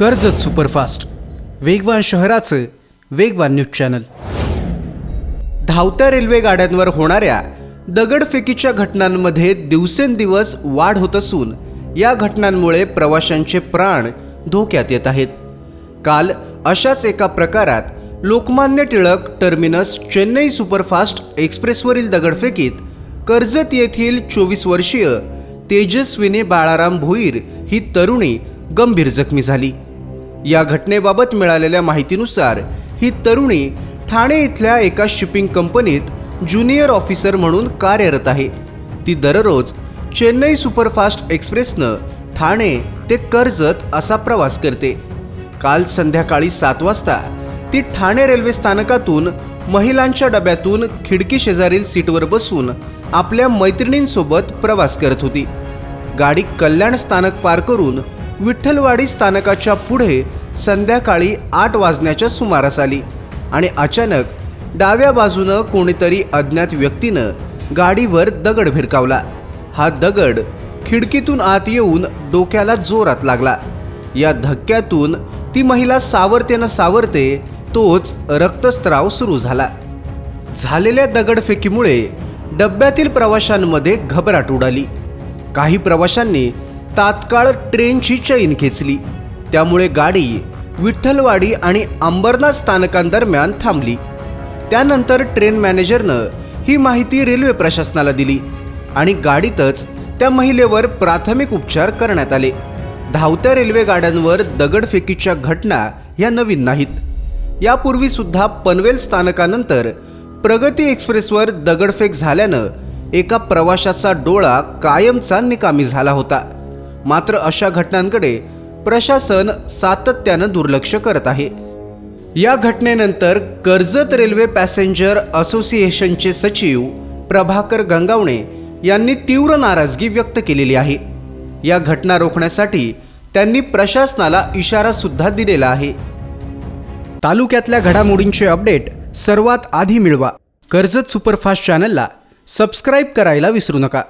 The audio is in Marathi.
कर्जत सुपरफास्ट. वेगवान शहराचं वेगवान न्यूज चॅनल. धावत्या रेल्वे गाड्यांवर होणाऱ्या दगडफेकीच्या घटनांमध्ये दिवसेंदिवस वाढ होत असून या घटनांमुळे प्रवाशांचे प्राण धोक्यात येत आहेत. काल अशाच एका प्रकारात लोकमान्य टिळक टर्मिनस चेन्नई सुपरफास्ट एक्सप्रेसवरील दगडफेकीत कर्जत येथील चोवीस वर्षीय तेजस्विनी बाळाराम भोईर ही तरुणी गंभीर जखमी झाली. या घटनेबाबत मिळालेल्या माहितीनुसार ही तरुणी ठाणे इथल्या एका शिपिंग कंपनीत ज्युनियर ऑफिसर म्हणून कार्यरत आहे. ती दररोज चेन्नई सुपरफास्ट एक्सप्रेसनं ठाणे ते कर्जत असा प्रवास करते. काल संध्याकाळी सात वाजता ती ठाणे रेल्वे स्थानकातून महिलांच्या डब्यातून खिडकी शेजारील सीटवर बसून आपल्या मैत्रिणींसोबत प्रवास करत होती. गाडी कल्याण स्थानक पार करून विठ्ठलवाडी स्थानकाच्या पुढे संध्याकाळी आठ वाजण्याच्या सुमारास आली आणि अचानक डाव्या बाजूनं कोणीतरी अज्ञात व्यक्तीनं गाडीवर दगड भिरकावला. हा दगड खिडकीतून आत येऊन डोक्याला जोरात लागला. या धक्क्यातून ती महिला सावरते न सावरते तोच रक्तस्त्राव सुरू झाला. झालेल्या दगडफेकीमुळे डब्यातील प्रवाशांमध्ये घबराट उडाली. काही प्रवाशांनी तात्काळ ट्रेनची चैन खेचली. त्यामुळे गाडी विठ्ठलवाडी आणि अंबरनाथ स्थानकांदरम्यान थांबली. त्यानंतर ट्रेन मॅनेजरनं ही माहिती रेल्वे प्रशासनाला दिली आणि गाडीतच त्या महिलेवर प्राथमिक उपचार करण्यात आले. धावत्या रेल्वे गाड्यांवर दगडफेकीच्या घटना या नवीन नाहीत. यापूर्वी सुद्धा पनवेल स्थानकानंतर प्रगती एक्सप्रेसवर दगडफेक झाल्यानं एका प्रवाशाचा डोळा कायमचा निकामी झाला होता. मात्र अशा घटनांकडे प्रशासन सातत्यानं दुर्लक्ष करत आहे. या घटनेनंतर कर्जत रेल्वे पॅसेंजर असोसिएशनचे सचिव प्रभाकर गंगावणे यांनी तीव्र नाराजगी व्यक्त केलेली आहे. या घटना रोखण्यासाठी त्यांनी प्रशासनाला इशारा सुद्धा दिलेला आहे. तालुक्यातल्या घडामोडींचे अपडेट सर्वात आधी मिळवा. कर्जत सुपरफास्ट चॅनलला सबस्क्राईब करायला विसरू नका.